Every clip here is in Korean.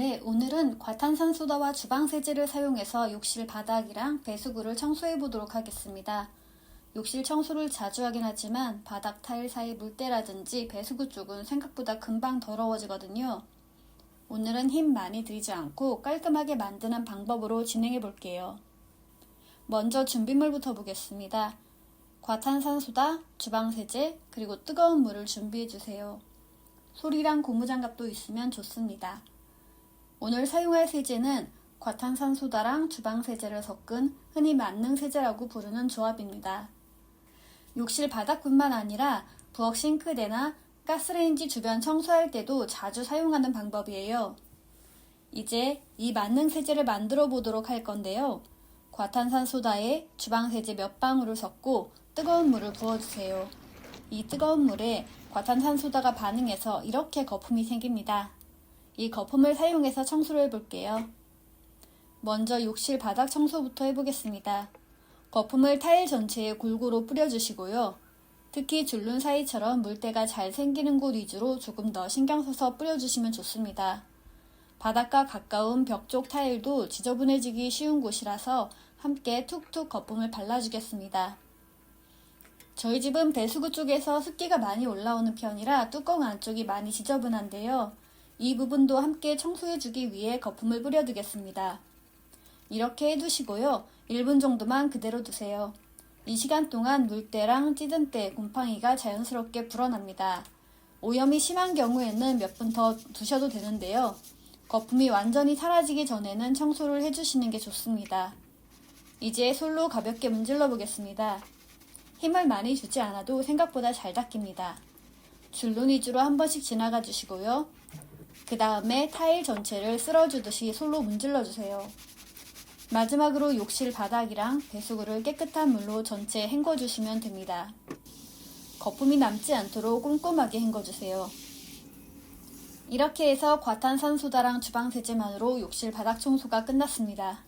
네, 오늘은 과탄산소다와 주방세제를 사용해서 욕실 바닥이랑 배수구를 청소해 보도록 하겠습니다. 욕실 청소를 자주 하긴 하지만 바닥 타일 사이 물때라든지 배수구 쪽은 생각보다 금방 더러워지거든요. 오늘은 힘 많이 들이지 않고 깔끔하게 만드는 방법으로 진행해 볼게요. 먼저 준비물부터 보겠습니다. 과탄산소다, 주방세제, 그리고 뜨거운 물을 준비해 주세요. 소리랑 고무장갑도 있으면 좋습니다. 오늘 사용할 세제는 과탄산소다랑 주방세제를 섞은 흔히 만능세제라고 부르는 조합입니다. 욕실 바닥뿐만 아니라 부엌 싱크대나 가스레인지 주변 청소할 때도 자주 사용하는 방법이에요. 이제 이 만능세제를 만들어 보도록 할 건데요. 과탄산소다에 주방세제 몇 방울을 섞고 뜨거운 물을 부어주세요. 이 뜨거운 물에 과탄산소다가 반응해서 이렇게 거품이 생깁니다. 이 거품을 사용해서 청소를 해볼게요. 먼저 욕실 바닥 청소부터 해보겠습니다. 거품을 타일 전체에 골고루 뿌려주시고요. 특히 줄눈 사이처럼 물때가 잘 생기는 곳 위주로 조금 더 신경 써서 뿌려주시면 좋습니다. 바닥과 가까운 벽 쪽 타일도 지저분해지기 쉬운 곳이라서 함께 툭툭 거품을 발라주겠습니다. 저희 집은 배수구 쪽에서 습기가 많이 올라오는 편이라 뚜껑 안쪽이 많이 지저분한데요. 이 부분도 함께 청소해주기 위해 거품을 뿌려두겠습니다. 이렇게 해두시고요. 1분 정도만 그대로 두세요. 이 시간 동안 물때랑 찌든 때 곰팡이가 자연스럽게 불어납니다. 오염이 심한 경우에는 몇 분 더 두셔도 되는데요. 거품이 완전히 사라지기 전에는 청소를 해주시는 게 좋습니다. 이제 솔로 가볍게 문질러 보겠습니다. 힘을 많이 주지 않아도 생각보다 잘 닦입니다. 줄눈 위주로 한 번씩 지나가 주시고요. 그 다음에 타일 전체를 쓸어주듯이 솔로 문질러 주세요. 마지막으로 욕실 바닥이랑 배수구를 깨끗한 물로 전체 헹궈주시면 됩니다. 거품이 남지 않도록 꼼꼼하게 헹궈주세요. 이렇게 해서 과탄산소다랑 주방세제만으로 욕실 바닥 청소가 끝났습니다.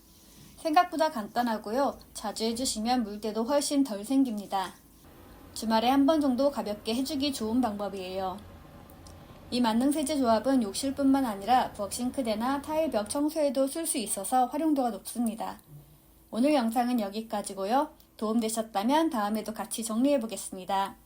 생각보다 간단하고요. 자주 해주시면 물때도 훨씬 덜 생깁니다. 주말에 한 번 정도 가볍게 해주기 좋은 방법이에요. 이 만능 세제 조합은 욕실뿐만 아니라 부엌 싱크대나 타일 벽 청소에도 쓸 수 있어서 활용도가 높습니다. 오늘 영상은 여기까지고요. 도움되셨다면 다음에도 같이 정리해 보겠습니다.